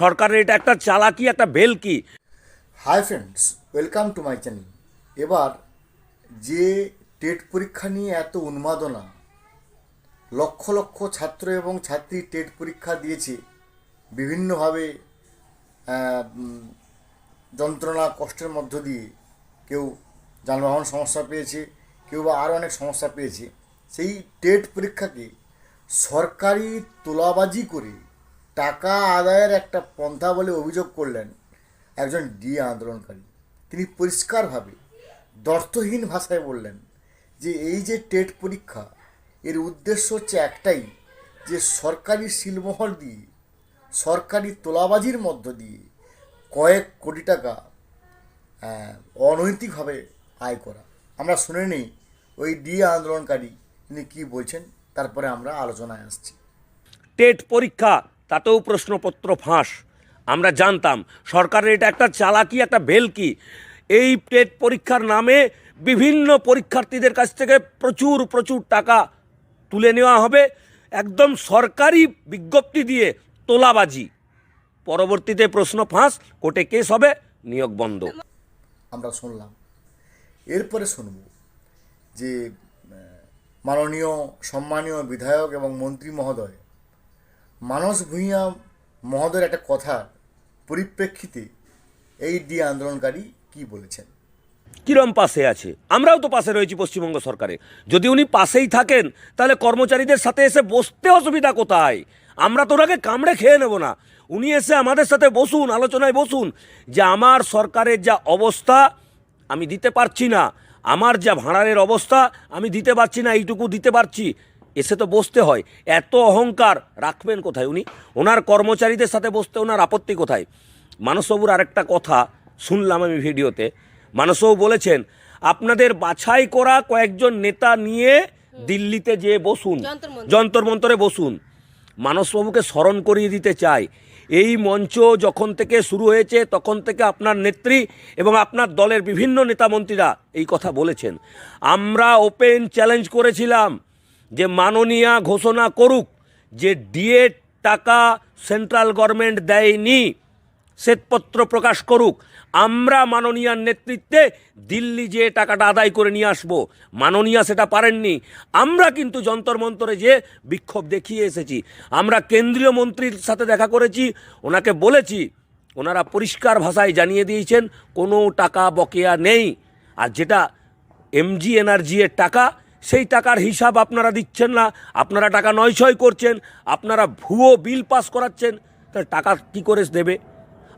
সরকারের এটা একটা চালাকি, একটা ভেলকি hi friends welcome to my channel এবার যে টেট পরীক্ষা নিয়ে এত উন্মাদনা, লক্ষ লক্ষ ছাত্র এবং ছাত্রী টেট পরীক্ষা দিয়েছে, বিভিন্নভাবে যন্ত্রণা, কষ্টের মধ্য দিয়ে কেউ যানবাহন সমস্যা পেয়েছে, কেউ বা আরও অনেক সমস্যা পেয়েছে। সেই টেট পরীক্ষাকে সরকারি তোলাবাজি করে টাকা আদায়ের একটা পন্থা বলে অভিযোগ করলেন একজন ডিএ আন্দোলনকারী। তিনি পরিষ্কারভাবে, দর্থহীন ভাষায় বললেন যে এই যে টেট পরীক্ষা, এর উদ্দেশ্য হচ্ছে একটাই, যে সরকারি শিলমোহর দিয়ে, সরকারি তোলাবাজির মধ্য দিয়ে কয়েক কোটি টাকা অনৈতিকভাবে আয় করা। আমরা শুনে নিই ওই ডিএ আন্দোলনকারী তিনি কী বলছেন, তারপরে আমরা আলোচনায় আসছি। টেট পরীক্ষা তাতেও প্রশ্নপত্র ফাঁস। আমরা জানতাম, সরকারের এটা একটা চালাকি, একটা ভেলকি এই টেট পরীক্ষার নামে বিভিন্ন পরীক্ষার্থীদের কাছ থেকে প্রচুর প্রচুর টাকা তুলে নেওয়া হবে। একদম সরকারি বিজ্ঞপ্তি দিয়ে তোলাবাজি। পরবর্তীতে প্রশ্ন ফাঁস, কোর্টে কেস হবে, নিয়োগ বন্ধ। আমরা শুনলাম। এরপরে শুনব যে মাননীয়, সম্মানীয় বিধায়ক এবং মন্ত্রী মহোদয় মানস ভূঁইয়া মহোদয়ের একটা কথা পরিপ্রেক্ষিতে এই ডি আন্দোলনকারী কি বলেছেন? কিরম পাশে আছে? আমরাও তো পাশে রয়েছি পশ্চিমবঙ্গ সরকারে। যদি উনি পাশেই থাকেন, তাহলে কর্মচারীদের সাথে এসে বসতে অসুবিধা কোথায়? আমরা তো ওনাকে কামড়ে খেয়ে নেব না। উনি এসে আমাদের সাথে বসুন, আলোচনায় বসুন। যে আমার সরকারের যা অবস্থা, আমি দিতে পারছি না। আমার যা ভাড়ারের অবস্থা, আমি দিতে পারছি না, এইটুকু দিতে পারছি। এসে তো বসতে হয়। এত অহংকার রাখবেন কোথায় উনি? ওনার কর্মচারীদের সাথে বসতে ওনার আপত্তি কোথায়? মানসবাবুর আরেকটা কথা শুনলাম আমি ভিডিওতে। মানসবাবু বলেছেন আপনাদের বাছাই করা কয়েকজন নেতা নিয়ে দিল্লিতে যেয়ে বসুন। যন্তর মন্তরে। বসুন। মানসবাবুকে স্মরণ করিয়ে দিতে চাই। এই মঞ্চ যখন থেকে শুরু হয়েছে তখন থেকে আপনার নেত্রী এবং আপনার দলের বিভিন্ন নেতামন্ত্রীরা এই কথা বলেছেন। আমরা ওপেন চ্যালেঞ্জ করেছিলাম। যে মাননীয়া ঘোষণা করুক যে ডিএ টাকা সেন্ট্রাল গভর্নমেন্ট দেয়নি, শ্বেতপত্র প্রকাশ করুক, আমরা মাননীয়ার নেতৃত্বে দিল্লি যে টাকাটা আদায় করে নিয়ে আসব, মাননীয়া সেটা পারেননি। আমরা কিন্তু যন্তর মন্তরে যে বিক্ষোভ দেখিয়ে এসেছি, আমরা কেন্দ্রীয় মন্ত্রীর সাথে দেখা করেছি, ওনাকে বলেছি, ওনারা পরিষ্কার ভাষায় জানিয়ে দিয়েছেন, কোনো টাকা বকেয়া নেই। আর যেটা এমজি এনার্জি এর টাকা সেই টাকার হিসাব আপনারা দিচ্ছেন না, আপনারা টাকা নয়ছয় করছেন, আপনারা ভুয়ো বিল পাস করাচ্ছেন তাহলে টাকা কী করে দেবে?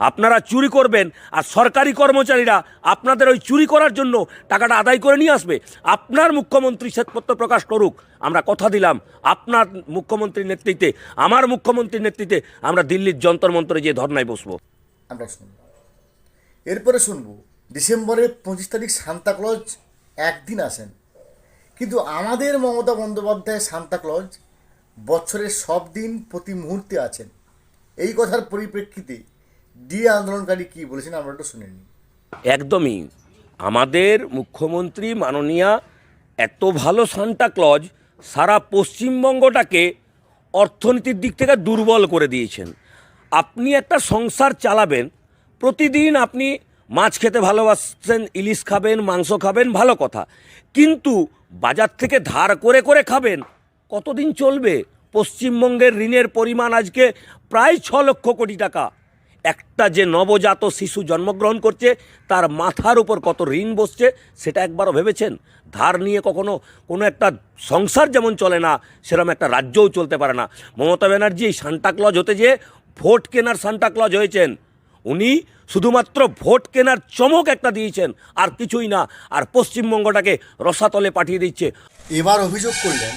আপনারা চুরি করবেন, আর সরকারি কর্মচারীরা আপনাদের ওই চুরি করার জন্য টাকাটা আদায় করে নিয়ে আসবে। আপনার মুখ্যমন্ত্রী শ্বেতপত্র প্রকাশ করুক, আমরা কথা দিলাম, আপনার মুখ্যমন্ত্রীর নেতৃত্বে, আমার মুখ্যমন্ত্রীর নেতৃত্বে আমরা দিল্লির যন্তর মন্ত্রে যে ধর্নায় বসবো। আমরা শুনব। এরপরে শুনব, ডিসেম্বরের পঁচিশ তারিখ সান্তাক্লজ একদিন আসেন। কিন্তু আমাদের মমতা বন্দ্যোপাধ্যায় সান্তাক্লজ বছরের সব দিন প্রতি মুহূর্তে আছেন। এই কথার পরিপ্রেক্ষিতে ডি আন্দোলনকারী কি বলেছেন আমরা একটু শুনে নিই। একদমই। আমাদের মুখ্যমন্ত্রী মাননীয়া এত ভালো সান্তাক্লজ সারা পশ্চিমবঙ্গটাকে অর্থনীতির দিক থেকে দুর্বল করে দিয়েছেন। আপনি একটা সংসার চালাবেন, প্রতিদিন আপনি মাছ খেতে ভালোবাসছেন ইলিশ খাবেন, মাংস খাবেন, ভালো কথা। কিন্তু বাজার থেকে ধার করে করে খাবেন, কতদিন চলবে? পশ্চিমবঙ্গের ঋণের পরিমাণ আজকে প্রায় ছ লক্ষ কোটি টাকা। একটা যে নবজাত শিশু জন্মগ্রহণ করছে, তার মাথার উপর কত ঋণ বসছে, সেটা একবারও ভেবেছেন? ধার নিয়ে কখনো কোনো একটা সংসার যেমন চলে না, সেরকম একটা রাজ্যও চলতে পারে না। মমতা ব্যানার্জি সান্টাক্লজ হতে যেয়ে ভোট কেনার সান্টাক্লজ হয়েছেন। উনি শুধুমাত্র ভোট কেনার চমক একটা দিয়েছেন আর কিছুই না। আর পশ্চিমবঙ্গটাকে রসাতলে পাঠিয়ে দিচ্ছে। এবার অভিযোগ করলেন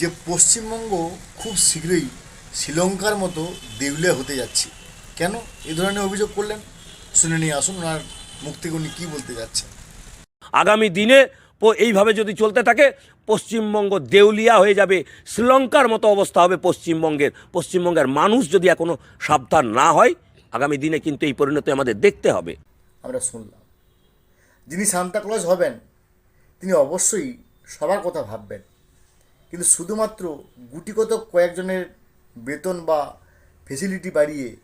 যে পশ্চিমবঙ্গ খুব শীঘ্রই শ্রীলঙ্কার মতো দেউলিয়া হতে যাচ্ছে। কেন? এ ধরনের অভিযোগ করলেন। শুনে নিয়ে আসুন ওনার মুখ থেকে উনি কী বলতে যাচ্ছেন। আগামী দিনে এইভাবে যদি চলতে থাকে পশ্চিমবঙ্গ দেউলিয়া হয়ে যাবে। শ্রীলঙ্কার মতো অবস্থা হবে পশ্চিমবঙ্গের। পশ্চিমবঙ্গের মানুষ যদি এখনও সাবধান না হয় আগামী দিনে কিন্তু এই পরিণতি আমাদের দেখতে হবে। আমরা শুনলাম। যিনি সান্তাক্লজ হবেন, তিনি অবশ্যই সবার কথা ভাববেন। কিন্তু শুধুমাত্র গুটিগত কয়েকজনের বেতন বা ফেসিলিটি বাড়িয়ে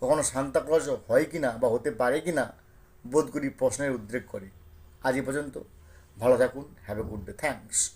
কখনো সান্তাক্লজ হয় কি না বা হতে পারে কি না বোধ করি প্রশ্নের উদ্রেক করে। আজ এ পর্যন্ত। ভালো থাকুন। Have a good day thanks